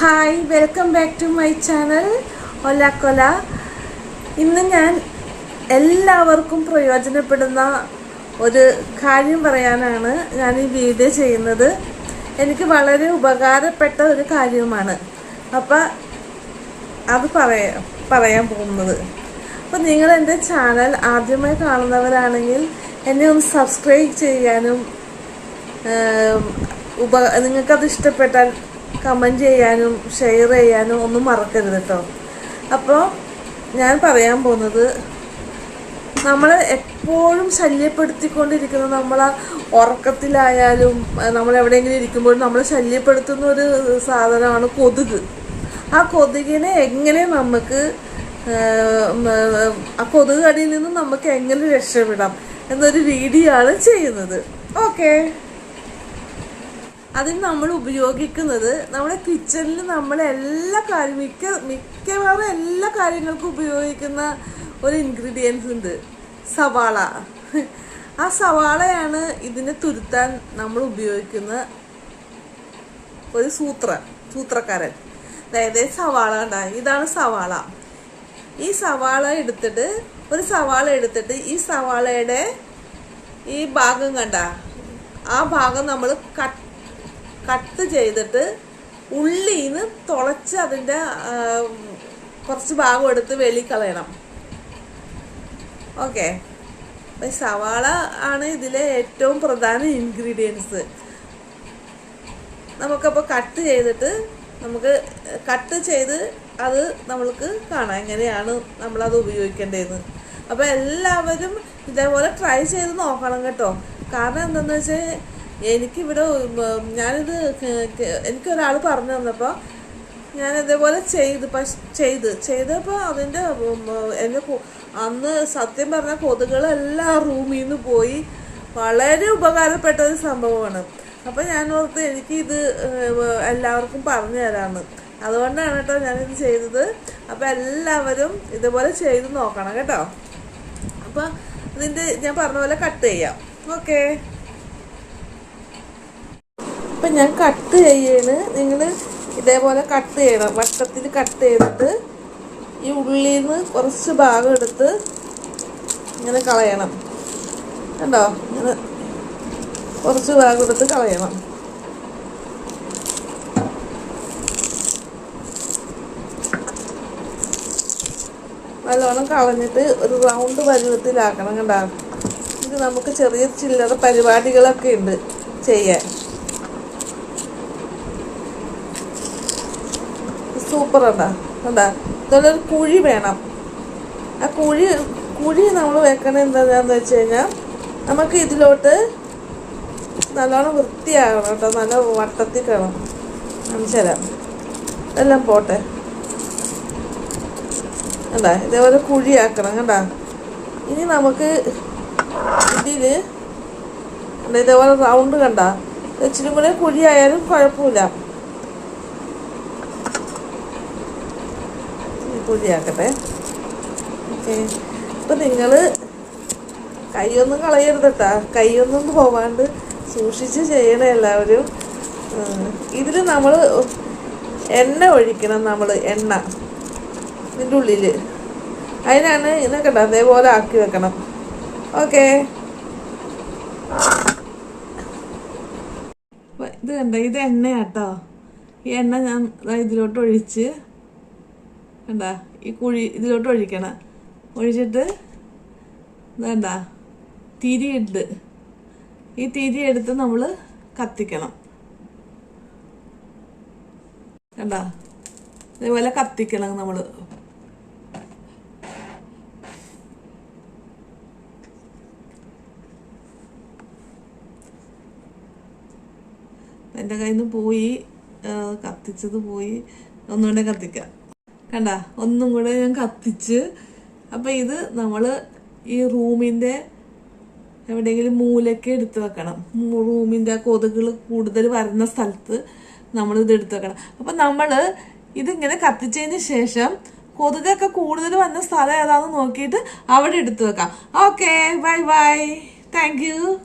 Hi welcome back to my channel ഒലാക്കൊല ഇന്ന് ഞാൻ എല്ലാവർക്കും പ്രയോജനപ്പെടുന്ന ഒരു കാര്യം പറയാനാണ് ഞാൻ ഈ വീഡിയോ ചെയ്യുന്നത്. എനിക്ക് വളരെ ഉപകാരപ്പെട്ട ഒരു കാര്യമാണ് അപ്പം അത് പറയാ പറയാൻ പോകുന്നത്. അപ്പം നിങ്ങൾ എന്റെ ചാനൽ ആദ്യമായി കാണുന്നവരാണെങ്കിൽ എന്നെ ഒന്ന് സബ്സ്ക്രൈബ് ചെയ്യാനും ഉപ നിങ്ങൾക്കത് ഇഷ്ടപ്പെട്ടാൽ കമന്റ് ചെയ്യാനും ഷെയർ ചെയ്യാനും ഒന്നും മറക്കരുത് കേട്ടോ അപ്പോൾ ഞാൻ പറയാൻ പോകുന്നത് നമ്മൾ എപ്പോഴും ശല്യപ്പെടുത്തിക്കൊണ്ടിരിക്കുന്ന നമ്മളെ ഉറക്കത്തിലായാലും നമ്മൾ എവിടെയെങ്കിലും ഇരിക്കുമ്പോഴും നമ്മൾ ശല്യപ്പെടുത്തുന്ന ഒരു സാധനമാണ് കൊതുക്. ആ കൊതുകിനെ എങ്ങനെ നമുക്ക് ആ കൊതുക് കടിയിൽ നിന്ന് നമുക്ക് എങ്ങനെ രക്ഷപ്പെടാം എന്നൊരു വീഡിയോ ആണ് ചെയ്യുന്നത്. ഓക്കേ. അതിന് നമ്മൾ ഉപയോഗിക്കുന്നത് നമ്മുടെ കിച്ചണിൽ നമ്മൾ എല്ലാ കാര്യം മിക്ക മിക്കവാറും എല്ലാ കാര്യങ്ങൾക്കും ഉപയോഗിക്കുന്ന ഒരു ഇൻഗ്രീഡിയൻസ് ഉണ്ട്. സവാള. ആ സവാളയാണ് ഇതിനെ തുരുത്താൻ നമ്മൾ ഉപയോഗിക്കുന്ന ഒരു സൂത്ര സൂത്രക്കാരൻ. അതായത് സവാള ഉണ്ടായി ഇതാണ് സവാള. ഈ സവാള എടുത്തിട്ട് ഒരു സവാള എടുത്തിട്ട് ഈ സവാളയുടെ ഈ ഭാഗം കണ്ട ആ ഭാഗം നമ്മൾ കട്ട് കട്ട് ചെയ്തിട്ട് ഉള്ളിന്ന് തുളച്ച് അതിന്റെ കുറച്ച് ഭാഗം എടുത്ത് വെളി കളയണം ഓക്കെ സവാള ആണ് ഇതിലെ ഏറ്റവും പ്രധാന ഇൻഗ്രീഡിയൻസ് നമുക്കപ്പോൾ കട്ട് ചെയ്തിട്ട് നമുക്ക് കട്ട് ചെയ്ത് അത് നമ്മൾക്ക് കാണാം എങ്ങനെയാണ് നമ്മളത് ഉപയോഗിക്കേണ്ടതെന്ന്. അപ്പോൾ എല്ലാവരും ഇതേപോലെ ട്രൈ ചെയ്ത് നോക്കണം കേട്ടോ. കാരണം എന്താണെന്ന് വെച്ചാൽ എനിക്കിവിടെ ഞാനിത് എനിക്കൊരാൾ പറഞ്ഞു തന്നപ്പോൾ ഞാൻ ഇതേപോലെ ചെയ്ത് ചെയ്ത് ചെയ്തപ്പോൾ അതിന്റെ എന്റെ അന്ന് സത്യം പറഞ്ഞ കൊതുകുകളെല്ലാം റൂമിൽ നിന്ന് പോയി. വളരെ ഉപകാരപ്പെട്ട ഒരു സംഭവമാണ്. അപ്പോൾ ഞാൻ ഓർത്ത് എനിക്കിത് എല്ലാവർക്കും പറഞ്ഞു തരാമെന്ന് അതുകൊണ്ടാണ് കേട്ടോ ഞാനിത് ചെയ്തത്. അപ്പം എല്ലാവരും ഇതുപോലെ ചെയ്ത് നോക്കണം കേട്ടോ. അപ്പം ഇതിന്റെ ഞാൻ പറഞ്ഞ പോലെ കട്ട് ചെയ്യാം. ഓക്കേ. ഇപ്പം ഞാൻ കട്ട് ചെയ്യാണ്. നിങ്ങൾ ഇതേപോലെ കട്ട് ചെയ്യണം. വട്ടത്തിൽ കട്ട് ചെയ്തിട്ട് ഈ ഉള്ളിൽ നിന്ന് കുറച്ച് ഭാഗം എടുത്ത് ഇങ്ങനെ കളയണം. കണ്ടോ? ഇങ്ങനെ കുറച്ച് ഭാഗം എടുത്ത് കളയണം. നല്ലോണം കളഞ്ഞിട്ട് ഒരു റൗണ്ട് പരുവത്തിലാക്കണം കണ്ടോ. ഇത് നമുക്ക് ചെറിയ ചില്ലറ പരിപാടികളൊക്കെ ഉണ്ട് ചെയ്യാൻ. സൂപ്പർ ഉണ്ടാ എന്താ ഇതുപോലെ ഒരു കുഴി വേണം. ആ കുഴി കുഴി നമ്മൾ വെക്കണത് എന്താണെന്ന് വെച്ച് കഴിഞ്ഞാൽ നമുക്ക് ഇതിലോട്ട് നല്ലോണം വൃത്തിയാകണം കേട്ടോ. നല്ല വട്ടത്തിൽ കാണും മനസ്സിലാം എല്ലാം പോട്ടെ. കണ്ടാ? ഇതേപോലെ കുഴിയാക്കണം കണ്ടാ? ഇനി നമുക്ക് ഇതിൽ ഇതേപോലെ റൗണ്ട് കണ്ട? ഇച്ചിരി കൂടെ കുഴിയായാലും കുഴപ്പമില്ല. കുഴിയാക്കട്ടെ ഓക്കെ. ഇപ്പം നിങ്ങൾ കൈയൊന്നും കളയരുത് കേട്ടാ കൈയൊന്നും പോവാണ്ട് സൂക്ഷിച്ച് ചെയ്യണം എല്ലാവരും. ഇതിൽ നമ്മൾ എണ്ണ ഒഴിക്കണം നമ്മൾ എണ്ണ. ഇതിന്റെ ഉള്ളിൽ അതിനാണ് ഇതൊക്കെ അതേപോലെ ആക്കി വെക്കണം. ഓക്കെ. ഇത് കണ്ട? ഇത് എണ്ണയാട്ടോ. ഈ എണ്ണ ഞാൻ ഇതിലോട്ട് ഒഴിച്ച് കണ്ട ഈ കുഴി ഇതിലോട്ട് ഒഴിക്കണം. ഒഴിച്ചിട്ട് വേണ്ട തിരിയിട്ട് ഈ തിരി എടുത്ത് നമ്മൾ കത്തിക്കണം. കണ്ട? ഇതേപോലെ കത്തിക്കണം നമ്മൾ എന്റെ കയ്യിൽ നിന്ന് പോയി കത്തിച്ചത് പോയി. ഒന്നുകൂടെ കത്തിക്കാം. കണ്ട? ഒന്നും കൂടെ ഞാൻ കത്തിച്ച്. അപ്പം ഇത് നമ്മൾ ഈ റൂമിന്റെ എവിടെയെങ്കിലും മൂലയ്ക്ക് എടുത്ത് വെക്കണം. റൂമിന്റെ കൊതുകൾ കൂടുതൽ വരുന്ന സ്ഥലത്ത് നമ്മൾ ഇത് എടുത്ത് വെക്കണം. അപ്പം നമ്മൾ ഇതിങ്ങനെ കത്തിച്ചതിന് ശേഷം കൊതുകൊക്കെ കൂടുതൽ വന്ന സ്ഥലം ഏതാണെന്ന് നോക്കിയിട്ട് അവിടെ എടുത്ത് വെക്കാം. Okay bye bye thank